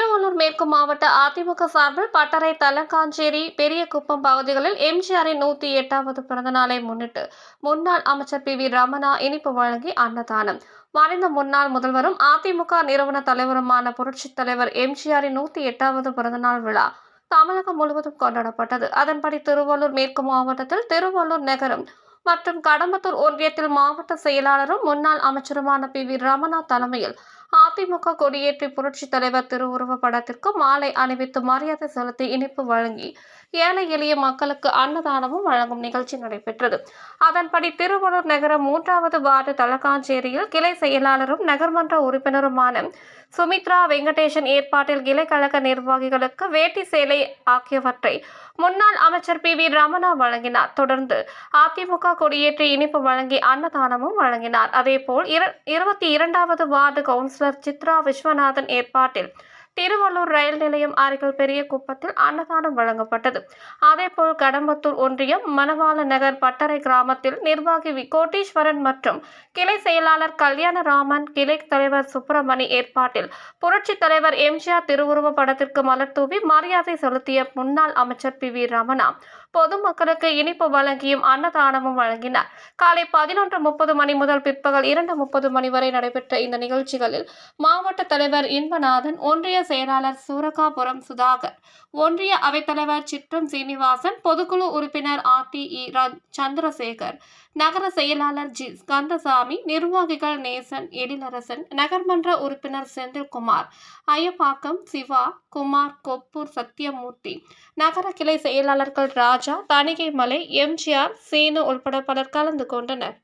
திருவள்ளூர் மேற்கு மாவட்ட அதிமுக சார்பில் பட்டறை தலக்காஞ்சேரி பெரியகுப்பம் பகுதிகளில் எம்ஜிஆரின் நூத்தி எட்டாவது பிறந்த நாளை முன்னிட்டு முன்னாள் அமைச்சர் பி வி ரமணா இனிப்பு வழங்கி அன்னதானம். மறைந்த முன்னாள் முதல்வரும் அதிமுக நிறுவன தலைவருமான புரட்சித் தலைவர் எம்ஜிஆரின் நூத்தி எட்டாவது பிறந்தநாள் விழா தமிழகம் முழுவதும் கொண்டாடப்பட்டது. அதன்படி திருவள்ளூர் மேற்கு மாவட்டத்தில் திருவள்ளூர் நகரம் மற்றும் கடம்பத்தூர் ஒன்றியத்தில் மாவட்ட செயலாளரும் முன்னாள் அமைச்சருமான பி வி ரமணா தலைமையில் அதிமுக கொடியேற்றி புரட்சித் தலைவர் திருவுருவ படத்திற்கு மாலை அணிவித்து மரியாதை செலுத்தி இனிப்பு வழங்கி ஏழை எளிய மக்களுக்கு அன்னதானமும் வழங்கும் நிகழ்ச்சி நடைபெற்றது. அதன்படி திருவள்ளூர் நகரம் மூன்றாவது வார்டு தலக்காஞ்சேரியில் கிளை செயலாளரும் நகர்மன்ற உறுப்பினருமான சுமித்ரா வெங்கடேசன் ஏற்பாட்டில் கிளை கழக நிர்வாகிகளுக்கு வேட்டி சேலை ஆகியவற்றை முன்னாள் அமைச்சர் பி வி ரமணா வழங்கினார். தொடர்ந்து அதிமுக கொடியேற்றி இனிப்பு வழங்கி அன்னதானமும் வழங்கினார். அதேபோல் இருபத்தி இரண்டாவது வார்டு கவுன்சிலர் ചിത്ര വിശ്വനാഥൻ ഏപ്പാട്ടിൽ திருவள்ளூர் ரயில் நிலையம் அருகில் பெரிய குப்பத்தில் அன்னதானம் வழங்கப்பட்டது. அதேபோல் கடம்பத்தூர் ஒன்றியம் மணவாள நகர் பட்டறை கிராமத்தில் நிர்வாகி வி கோட்டீஸ்வரன் மற்றும் கிளை செயலாளர் கல்யாணராமன் கிளை தலைவர் சுப்பிரமணி ஏற்பாட்டில் புரட்சி தலைவர் எம்ஜிஆர் திருவுருவ படத்திற்கு மலர் தூவி மரியாதை செலுத்திய முன்னாள் அமைச்சர் பி வி ரமணா பொதுமக்களுக்கு இனிப்பு வழங்கியும் அன்னதானமும் வழங்கினார். காலை பதினொன்று முப்பது மணி முதல் பிற்பகல் இரண்டு முப்பது மணி வரை நடைபெற்ற இந்த நிகழ்ச்சிகளில் மாவட்ட தலைவர் இன்பநாதன் ஒன்றிய செயலாளர் சூரகாபுரம் சுதாகர் ஒன்றிய அவைத்தலைவர் சிற்றம் சீனிவாசன் பொதுக்குழு உறுப்பினர் ஆர் டி இ சந்திரசேகர் நகர செயலாளர் ஜி கந்தசாமி நிர்வாகிகள் நேசன் எழிலரசன் நகர்மன்ற உறுப்பினர் செந்தில்குமார் ஐயப்பாக்கம் சிவா குமார் கொப்பூர் சத்தியமூர்த்தி நகர கிளை செயலாளர்கள் ராஜா தணிகைமலை எம்ஜிஆர் சீனு உள்பட பலர் கலந்து கொண்டனர்.